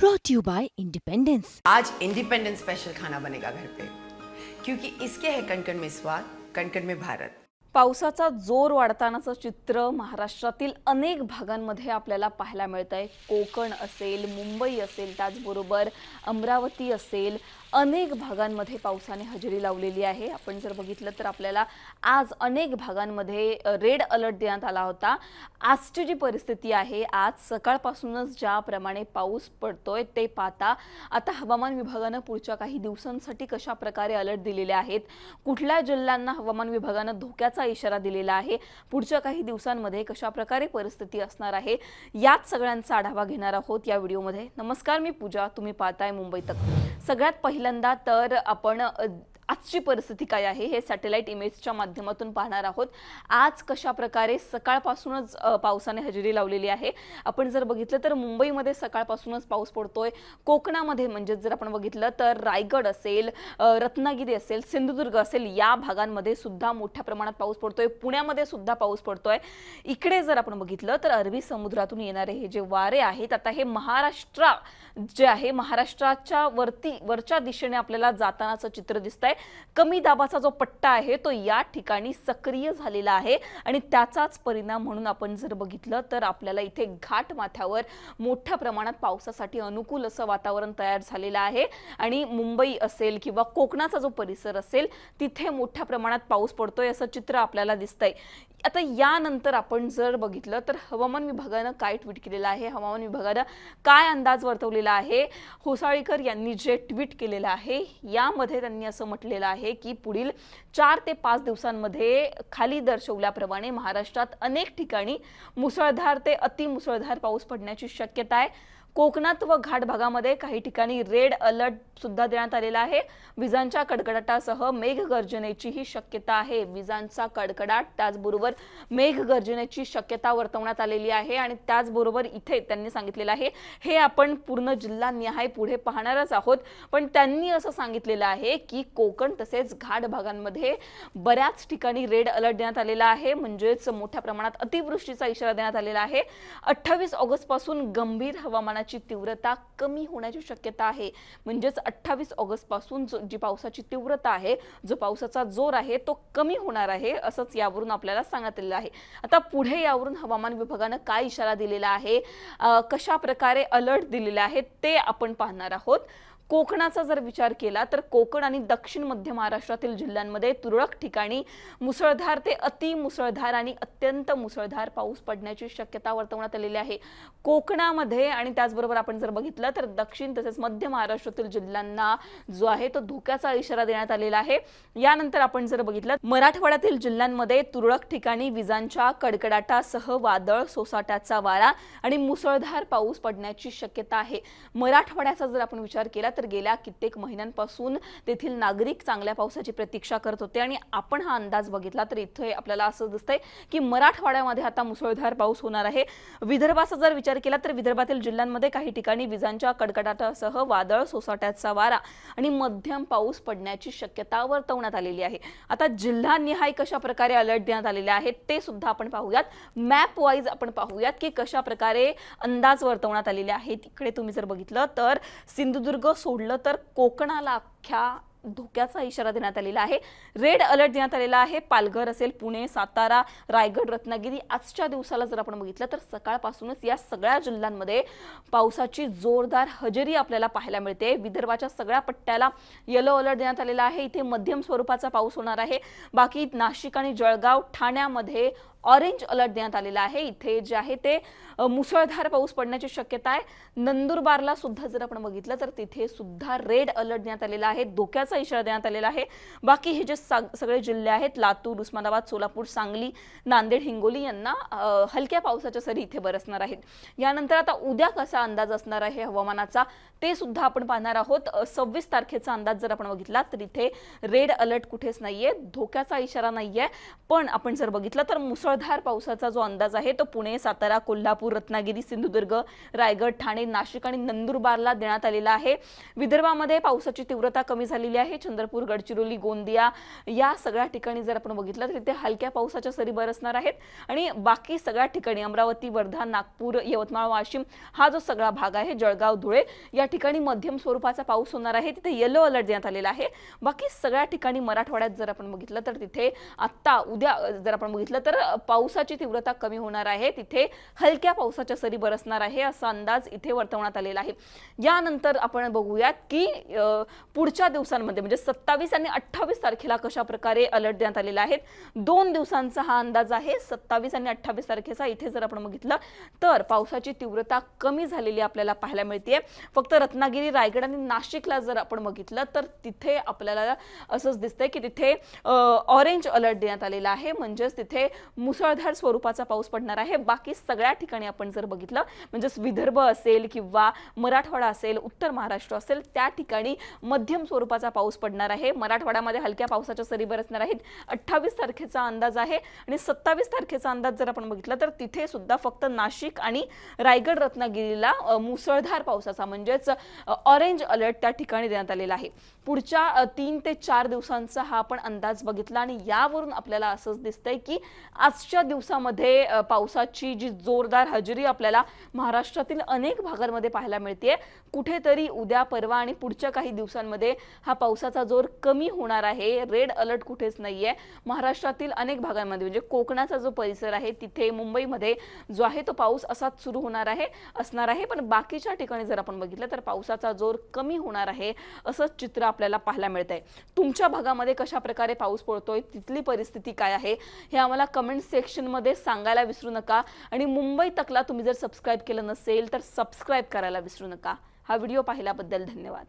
Brought you by independence आज independence special खाना बनेगा घर पे क्योंकि इसके है कणकण में स्वाद कणकण में भारत। पावसाचा जोर वाढतानाचं चित्र महाराष्ट्रातील अनेक भागांमध्ये आपल्याला पाहायला मिळत आहे कोकण असेल मुंबई असेल त्याचबरोबर अमरावती असेल अनेक भागांमध्ये पावसाने हजेरी लावलेली आहे. आपण जर बघितलं तर आपल्याला आज अनेक भागांमध्ये रेड अलर्ट देण्यात आला होता. आजची जी परिस्थिती आहे आज सकाळपासूनच ज्याप्रमाणे पाऊस पडतोय ते पाहता आता हवामान विभागानं पुढच्या काही दिवसांसाठी कशा प्रकारे अलर्ट दिलेले आहेत? कुठल्या जिल्ह्यांना हवामान विभागानं धोक्याचा इशारा दिलेला आहे? पुढच्या काही दिवसांमध्ये कशा प्रकारे परिस्थिती असणार आहे? याच सगळ्यांचा आढावा घेणार आहोत या व्हिडिओमध्ये. नमस्कार मी पूजा. तुम्ही पाहताय मुंबई तक. सगळ्यात पहिल्यांदा तर आपण आजची परिस्थिती काय आहे हे सॅटेलाइट इमेजच्या माध्यमातून पाहणार आहोत. आज कशा प्रकारे सकाळपासूनच पावसाने हजेरी लावलेली आहे. आपण जर बघितलं तर मुंबईमध्ये सकाळपासूनच पाऊस पडतोय. कोकणामध्ये म्हणजे जर आपण बघितलं तर रायगड असेल रत्नागिरी असेल सिंधुदुर्ग असेल या भागांमध्ये सुद्धा मोठ्या प्रमाणात पाऊस पडतोय. पुण्यामध्ये सुद्धा पाऊस पडतोय. इकडे जर आपण बघितलं तर अरबी समुद्रातून येणारे हे जे वारे आहेत आता हे महाराष्ट्र जे आहे महाराष्ट्राच्या वरती वरच्या दिशेने आपल्याला जातानाचं चित्र दिसत आहे कमी दाबाचा जो पट्टा आहे तो या ठिकाणी सक्रिय झालेला आहे आणि त्याचाच परिणाम म्हणून आपण जर बघितलं तर आपल्याला इथे घाट माथ्यावर मोठ्या प्रमाणात पावसासाठी अनुकूल असं वातावरण तयार झालेलं आहे. आणि मुंबई असेल किंवा कोकणाचा जो परिसर असेल तिथे मोठ्या प्रमाणात पाऊस पडतोय असं चित्र आपल्याला दिसतंय. आता यानंतर आपण जर बघितलं तर हवामान विभागानं काय ट्विट केलेलं आहे? हवामान विभागानं काय अंदाज वर्तवलेला आहे? होसाळीकर यांनी जे ट्विट केलेलं आहे यामध्ये त्यांनी असं म्हटलं म्हटलेलं आहे की पुढील चार ते पाच दिवसांमध्ये खाली दर्शवल्याप्रमाणे महाराष्ट्रात अनेक ठिकाणी मुसळधार ते अतिमुसळधार पाऊस पडण्याची शक्यता आहे. कोकणात व घाट भागामध्ये काही ठिकाणी रेड अलर्ट सुद्धा देण्यात आलेला आहे. विजांच्या कडकडाटासह मेघगर्जनेचीही शक्यता आहे. विजांचा कडकडाट त्याचबरोबर मेघगर्जनेची शक्यता वर्तवण्यात आलेली आहे आणि त्याचबरोबर इथे त्यांनी सांगितलेलं आहे हे आपण पूर्ण जिल्हा निहाय पुढे पाहणारच आहोत. पण त्यांनी असं सांगितलेलं आहे की कोकण तसेच घाट भागांमध्ये बऱ्याच ठिकाणी रेड अलर्ट देण्यात आलेला आहे. म्हणजेच मोठ्या प्रमाणात अतिवृष्टीचा इशारा देण्यात आलेला आहे. अठ्ठावीस ऑगस्टपासून गंभीर हवामानाची तीव्रता कमी होण्याची शक्यता आहे. म्हणजेच अठ्ठावीस ऑगस्टपासून जो जी पावसाची तीव्रता आहे जो पावसाचा जोर आहे तो कमी होणार आहे असंच यावरून आपल्याला सांगितलेलं आहे. आता पुढे यावरून हवामान विभागानं काय इशारा दिलेला आहे कशा प्रकारे अलर्ट दिलेला आहे ते आपण पाहणार आहोत. कोकणाचा जर विचार केला तर कोकण आणि दक्षिण मध्य महाराष्ट्रातील जिल्ह्यांमध्ये तुरळक ठिकाणी मुसळधार ते अति मुसळधार आणि अत्यंत मुसळधार पाऊस पडण्याची शक्यता वर्तवण्यात आलेली आहे. कोकणामध्ये आणि त्याचबरोबर आपण जर बघितलं तर दक्षिण तसेच मध्य महाराष्ट्रातील जिल्ह्यांना जो आहे तो धोक्याचा इशारा देण्यात आलेला आहे. यानंतर आपण जर बघितलं मराठवाड्यातील जिल्ह्यांमध्ये तुरळक ठिकाणी विजांच्या कडकडाटासह वादळ सोसाट्याचा वारा आणि मुसळधार पाऊस पडण्याची शक्यता आहे. मराठवाड्याचा जर आपण विचार केला तर गेल्या कित्येक महिन्यांपासून तेथील नागरिक चांगल्या पावसाची प्रतीक्षा करत होते. आणि आपण हा अंदाज बघितला तर इथे आपल्याला असं दिसतंय की मराठवाड्यामध्ये आता मुसळधार पाऊस होणार आहे. विदर्भाचा जर विचार केला तर विदर्भातील जिल्ह्यांमध्ये काही ठिकाणी विजांच्या कडकडाटासह वादळ सोसाट्याचा वारा आणि मध्यम पाऊस पडण्याची शक्यता वर्तवण्यात आलेली आहे. आता जिल्हानिहाय कशा प्रकारे अलर्ट देण्यात आलेले आहेत ते सुद्धा आपण पाहूयात. मॅप वाईज आपण पाहूयात की कशा प्रकारे अंदाज वर्तवण्यात आलेले आहेत इकडे तुम्ही जर बघितलं तर सिंधुदुर्ग सोडलं तर कोकणाला अख्ख्या धोक्याचा इशारा देण्यात आलेला आहे. रेड अलर्ट देण्यात आलेला आहे. पालघर असेल पुणे सातारा रायगड रत्नागिरी आजच्या दिवसाला जर आपण बघितलं तर सकाळपासूनच या सगळ्या जिल्ह्यांमध्ये पावसाची जोरदार हजेरी आपल्याला पाहायला मिळते. विदर्भाच्या सगळ्या पट्ट्याला येलो अलर्ट देण्यात आलेला आहे. इथे मध्यम स्वरूपाचा पाऊस होणार आहे. बाकी नाशिक आणि जळगाव ठाण्यामध्ये ऑरेंज अलर्ट देण्यात आलेला आहे. इथे जे आहे ते मुसळधार पाऊस पडण्याची शक्यता आहे. नंदुरबारला सुद्धा जर आपण बघितलं तर तिथे सुद्धा रेड अलर्ट देण्यात आलेला आहे. धोक्याचा इशारा देण्यात आलेला आहे. बाकी हे जे सगळे जिल्हे आहेत लातूर उस्मानाबाद सोलापूर सांगली नांदेड हिंगोली यांना हलक्या पावसाच्या सरी इथे बरसणार आहेत. यानंतर आता उद्या कसा अंदाज असणार आहे हवामानाचा ते सुद्धा आपण पाहणार आहोत. सव्वीस तारखेचा अंदाज जर आपण बघितला तर इथे रेड अलर्ट कुठेच नाहीये धोक्याचा इशारा नाहीये. पण आपण जर बघितलं तर मुसळ मुसळधार पावसाचा जो अंदाज आहे तो पुणे सातारा कोल्हापूर रत्नागिरी सिंधुदुर्ग रायगड ठाणे नाशिक आणि नंदुरबारला देण्यात आलेला आहे. विदर्भामध्ये पावसाची तीव्रता कमी झालेली आहे. चंद्रपूर गडचिरोली गोंदिया या सगळ्या ठिकाणी जर आपण बघितलं तर तिथे हलक्या पावसाच्या सरी बरसणार आहेत. आणि बाकी सगळ्या ठिकाणी अमरावती वर्धा नागपूर यवतमाळ वाशिम हा जो सगळा भाग आहे जळगाव धुळे या ठिकाणी मध्यम स्वरूपाचा पाऊस होणार आहे. तिथे येलो अलर्ट देण्यात आलेला आहे. बाकी सगळ्या ठिकाणी मराठवाड्यात जर आपण बघितलं तर तिथे आत्ता उद्या जर आपण बघितलं तर पावसाची तीव्रता कमी होणार आहे. तिथे हलक्या पावसाच्या सरी बरसणार आहे असा अंदाज इथे वर्तवण्यात आलेला आहे. यानंतर आपण बघूयात की पुढच्या दिवसांमध्ये म्हणजे सत्तावीस आणि अठ्ठावीस तारखेला कशा प्रकारे अलर्ट देण्यात आलेला आहे. दोन दिवसांचा हा अंदाज आहे. सत्तावीस आणि अठ्ठावीस तारखेचा इथे जर आपण बघितलं तर पावसाची तीव्रता कमी झालेली आपल्याला पाहायला मिळते फक्त रत्नागिरी रायगड आणि नाशिकला जर आपण बघितलं तर तिथे आपल्याला असंच दिसतंय की तिथे ऑरेंज अलर्ट देण्यात आलेला आहे. म्हणजेच तिथे मुसळधार स्वरूपाचा पाऊस पडणार आहे. बाकी सगळ्या ठिकाणी आपण जर बघितलं म्हणजेच विदर्भ असेल किंवा मराठवाडा असेल उत्तर महाराष्ट्र असेल त्या ठिकाणी मध्यम स्वरूपाचा पाऊस पडणार आहे. मराठवाड्यामध्ये हलक्या पावसाच्या सरी बरसणार आहेत. अठ्ठावीस तारखेचा अंदाज आहे आणि सत्तावीस तारखेचा अंदाज जर आपण बघितला तर तिथे सुद्धा फक्त नाशिक आणि रायगड रत्नागिरीला मुसळधार पावसाचा म्हणजेच ऑरेंज अलर्ट त्या ठिकाणी देण्यात आलेला आहे. पुढच्या तीन ते चार दिवसांचा हा आपण अंदाज बघितला आणि यावरून आपल्याला असंच दिसतंय की आज आजच्या दिवसामध्ये पावसाची जी जोरदार हजेरी आपल्याला महाराष्ट्रातील अनेक भागांमध्ये पाहायला मिळते कुठेतरी उद्या परवा आणि पुढच्या काही दिवसांमध्ये हा पावसाचा जोर कमी होणार आहे. रेड अलर्ट कुठेच नाही आहे महाराष्ट्रातील अनेक भागांमध्ये म्हणजे कोकणाचा जो परिसर आहे तिथे मुंबईमध्ये जो आहे तो पाऊस असाच सुरू होणार आहे असणार आहे. पण बाकीच्या ठिकाणी जर आपण बघितलं तर पावसाचा जोर कमी होणार आहे असंच चित्र आपल्याला पाहायला मिळत आहे तुमच्या भागामध्ये कशा प्रकारे पाऊस पडतोय? तिथली परिस्थिती काय आहे? हे आम्हाला कमेंट्स सेक्शनमध्ये सांगायला विसरू नका. आणि मुंबई तकला तुम्ही जर सबस्क्राईब केलं नसेल तर सबस्क्राईब करायला विसरू नका. हा व्हिडिओ पाहिल्याबद्दल धन्यवाद.